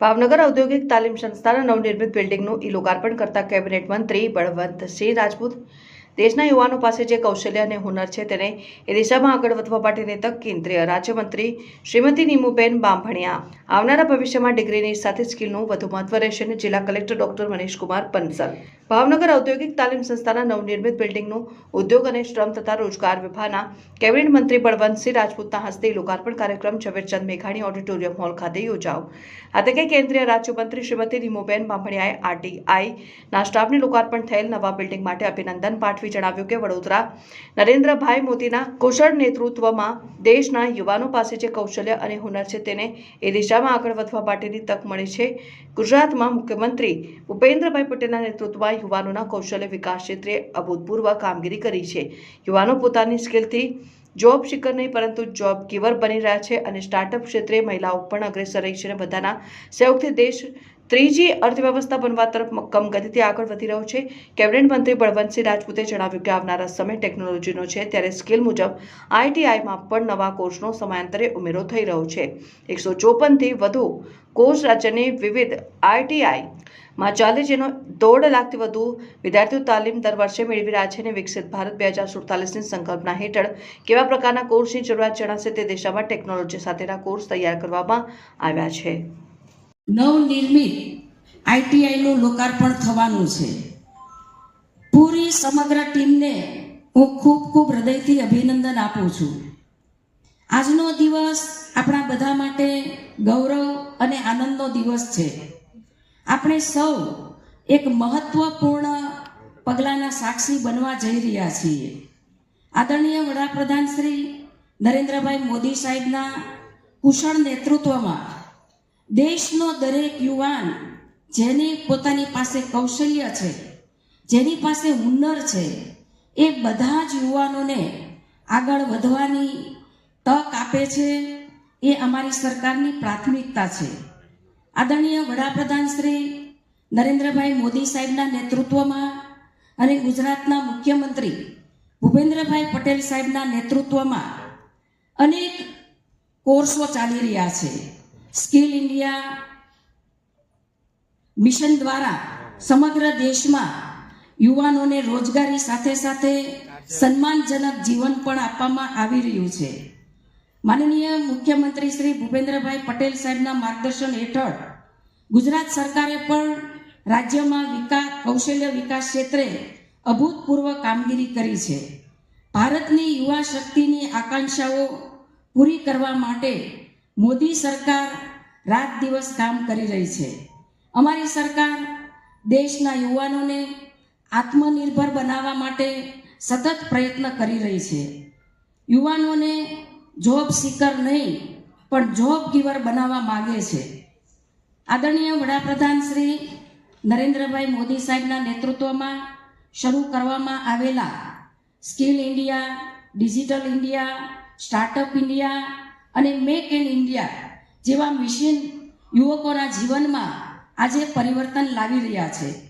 ભાવનગર ઔદ્યોગિક તાલીમ સંસ્થાના નવનિર્મિત બિલ્ડિંગનું ઈ લોકાર્પણ કરતા કેબિનેટ મંત્રી બળવંતસિંહ રાજપૂત દેશના યુવાનો પાસે જે કૌશલ્ય અને હુનર છે તેને એ દિશામાં આગળ વધવા માટેની તક કેન્દ્રીય રાજ્યમંત્રી શ્રીમતી નીમુબેન બાંભણિયા આવનારા ભવિષ્યમાં ડિગ્રીની સાથે સ્કિલનું વધુ મહત્વ રહેશે અને જિલ્લા કલેક્ટર ડોક્ટર મનીષકુમાર પંસલ ભાવનગર ઔદ્યોગિક તાલીમ સંસ્થાના નવનિર્મિત બિલ્ડિંગનું ઉદ્યોગ અને શ્રમ તથા રોજગાર વિભાગના કેબિનેટ મંત્રી બળવંતસિંહ રાજપૂતના હસ્તે લોકાર્પણ કાર્યક્રમ ઝવેરચંદ મેઘાણી ઓડિટોરિયમ હોલ ખાતે યોજાયો. આ તકે કેન્દ્રીય રાજ્યમંત્રી શ્રીમતી નીમુબેન બાંભણિયાએ આરટીઆઈના સ્ટાફને લોકાર્પણ થયેલ નવા બિલ્ડિંગ માટે અભિનંદન પાઠવી જણાવ્યું કે વડોદરા નરેન્દ્રભાઈ મોદીના કુશળ નેતૃત્વમાં દેશના યુવાનો પાસે જે કૌશલ્ય અને હુનર છે તેને એ દિશામાં આગળ વધવા માટેની તક મળી છે. ગુજરાતમાં મુખ્યમંત્રી ભૂપેન્દ્રભાઈ પટેલના નેતૃત્વમાં યુવાનોના કૌશલ્ય વિકાસ ક્ષેત્રે અભૂતપૂર્વ કામગીરી કરી છે. યુવાનો પોતાની સ્કિલથી જોબ શીકર નહીં, પરંતુ જોબ ગીવર બની રહ્યા છે અને સ્ટાર્ટઅપ ક્ષેત્રે મહિલાઓ પણ અગ્રેસર રહી છે અને બધાના સહયોગથી દેશ ત્રીજી અર્થવ્યવસ્થા બનવા તરફ મક્કમ ગતિથી આગળ વધી રહ્યો છે. કેબિનેટ મંત્રી બળવંતસિંહ રાજપૂતે જણાવ્યું કે આવનારા સમય ટેકનોલોજીનો છે ત્યારે સ્કિલ મુજબ આઈટીઆઈમાં પણ નવા કોર્સનો સમયાંતરે ઉમેરો થઈ રહ્યો છે. એકસો ચોપનથી વધુ કોર્સ રાજ્યની વિવિધ આઈટીઆઈ માં ચાલે જેનો દોઢ લાખથી વધુ વિદ્યાર્થીઓ તાલીમ દર વર્ષે મેળવી રહ્યા છે અને વિકસિત ભારત બે હજાર સુડતાલીસની સંકલ્પના હેઠળ કેવા પ્રકારના કોર્સની જરૂરિયાત જણાશે તે દિશામાં ટેકનોલોજી સાથેના કોર્સ તૈયાર કરવામાં આવ્યા છે. નવનિર્મિત આઈટીઆઈનું લોકાર્પણ થવાનું છે. પૂરી સમગ્ર ટીમને હું ખૂબ ખૂબ હૃદયથી અભિનંદન આપું છું. આજનો દિવસ આપણા બધા માટે ગૌરવ અને આનંદનો દિવસ છે. આપણે સૌ એક મહત્વપૂર્ણ પગલાંના સાક્ષી બનવા જઈ રહ્યા છીએ. આદરણીય વડાપ્રધાન શ્રી નરેન્દ્રભાઈ મોદી સાહેબના કુશળ નેતૃત્વમાં દેશનો દરેક યુવાન જેની પોતાની પાસે કૌશલ્ય છે, જેની પાસે હુનર છે, એ બધા જ યુવાનોને આગળ વધવાની તક આપે છે, એ અમારી સરકારની પ્રાથમિકતા છે. આદરણીય વડાપ્રધાન શ્રી નરેન્દ્રભાઈ મોદી સાહેબના નેતૃત્વમાં અને ગુજરાતના મુખ્યમંત્રી ભૂપેન્દ્રભાઈ પટેલ સાહેબના નેતૃત્વમાં અનેક કોર્સો ચાલી રહ્યા છે. સ્કિલ ઇન્ડિયા મિશન દ્વારા સમગ્ર દેશમાં યુવાનોને રોજગારી સાથે સાથે સન્માનજનક જીવન પણ આપવામાં આવી રહ્યું છે. માનનીય મુખ્યમંત્રી શ્રી ભૂપેન્દ્રભાઈ પટેલ સાહેબના માર્ગદર્શન હેઠળ ગુજરાત સરકારે પણ રાજ્યમાં વિકાસ કૌશલ્ય વિકાસ ક્ષેત્રે અભૂતપૂર્વ કામગીરી કરી છે. ભારતની યુવા શક્તિની આકાંક્ષાઓ પૂરી કરવા માટે મોદી સરકાર રાત દિવસ કામ કરી રહી છે. અમારી સરકાર દેશના યુવાનોને આત્મનિર્ભર બનાવવા માટે સતત પ્રયત્ન કરી રહી છે. યુવાનોને જોબ સિકર નહીં, પણ જોબ ગીવર બનાવવા માગે છે. આદરણીય વડાપ્રધાન શ્રી નરેન્દ્રભાઈ મોદી સાહેબના નેતૃત્વમાં શરૂ કરવામાં આવેલા skill India, digital India, startup India અને મેક ઇન ઇન્ડિયા જેવા મિશન યુવકોના જીવનમાં આજે પરિવર્તન લાવી રહ્યા છે.